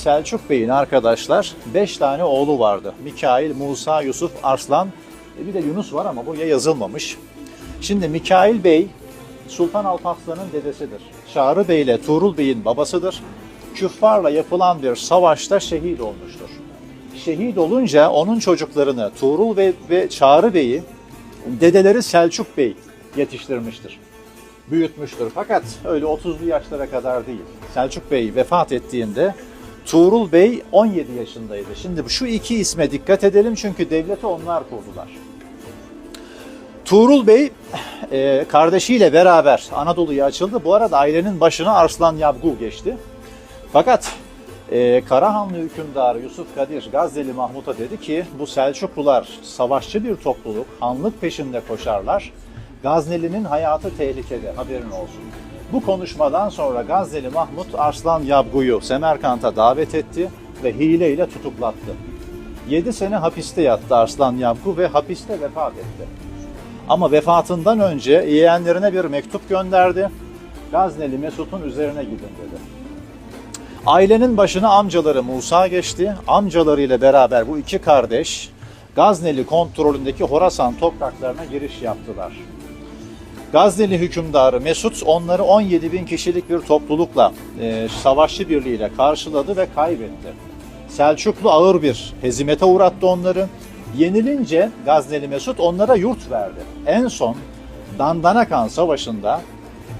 Selçuk Bey'in arkadaşlar 5 tane oğlu vardı. Mikail, Musa, Yusuf, Arslan e bir de Yunus var ama buraya yazılmamış. Şimdi Mikail Bey Sultan Alparslan'ın dedesidir. Çağrı Bey ile Tuğrul Bey'in babasıdır. Küffarla yapılan bir savaşta şehit olmuştur. Şehit olunca onun çocuklarını Tuğrul ve, ve Çağrı Bey'i dedeleri Selçuk Bey yetiştirmiştir büyütmüştür. Fakat öyle 30'lu yaşlara kadar değil. Selçuk Bey vefat ettiğinde Tuğrul Bey 17 yaşındaydı. Şimdi şu iki isme dikkat edelim çünkü devleti onlar kurdular. Tuğrul Bey e, kardeşiyle beraber Anadolu'ya açıldı. Bu arada ailenin başına Arslan Yabgu geçti. Fakat e, Karahanlı hükümdarı Yusuf Kadir Gazze'li Mahmut'a dedi ki bu Selçuklular savaşçı bir topluluk, hanlık peşinde koşarlar. Gazneli'nin hayatı tehlikede haberin olsun. Bu konuşmadan sonra Gazneli Mahmut Arslan Yabgu'yu Semerkant'a davet etti ve hileyle tutuklattı. 7 sene hapiste yattı Arslan Yabgu ve hapiste vefat etti. Ama vefatından önce yeğenlerine bir mektup gönderdi. Gazneli Mesut'un üzerine gidin dedi. Ailenin başına amcaları Musa geçti. Amcalarıyla beraber bu iki kardeş Gazneli kontrolündeki Horasan topraklarına giriş yaptılar. Gazneli hükümdarı Mesut onları 17 bin kişilik bir toplulukla e, savaşçı birliğiyle karşıladı ve kaybetti. Selçuklu ağır bir hezimete uğrattı onları. Yenilince Gazneli Mesut onlara yurt verdi. En son Dandanakan Savaşı'nda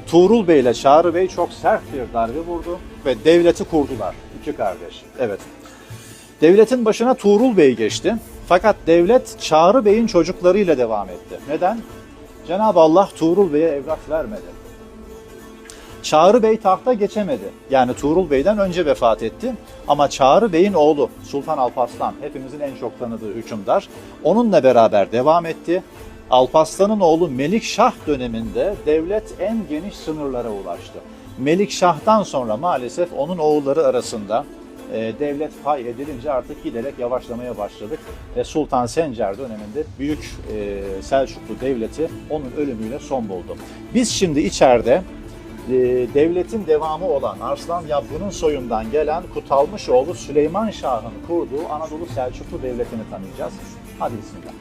Tuğrul Bey ile Çağrı Bey çok sert bir darbe vurdu ve devleti kurdular. İki kardeş. Evet. Devletin başına Tuğrul Bey geçti. Fakat devlet Çağrı Bey'in çocuklarıyla devam etti. Neden? Cenab-ı Allah Tuğrul Bey'e evlat vermedi. Çağrı Bey tahta geçemedi. Yani Tuğrul Bey'den önce vefat etti. Ama Çağrı Bey'in oğlu Sultan Alparslan, hepimizin en çok tanıdığı hükümdar, onunla beraber devam etti. Alparslan'ın oğlu Melikşah döneminde devlet en geniş sınırlara ulaştı. Melikşah'tan sonra maalesef onun oğulları arasında e, devlet pay edilince artık giderek yavaşlamaya başladık. Ve Sultan Sencer döneminde büyük e, Selçuklu devleti onun ölümüyle son buldu. Biz şimdi içeride e, devletin devamı olan Arslan Yabgu'nun soyundan gelen Kutalmışoğlu Süleyman Şah'ın kurduğu Anadolu Selçuklu Devleti'ni tanıyacağız. Hadi bismillah.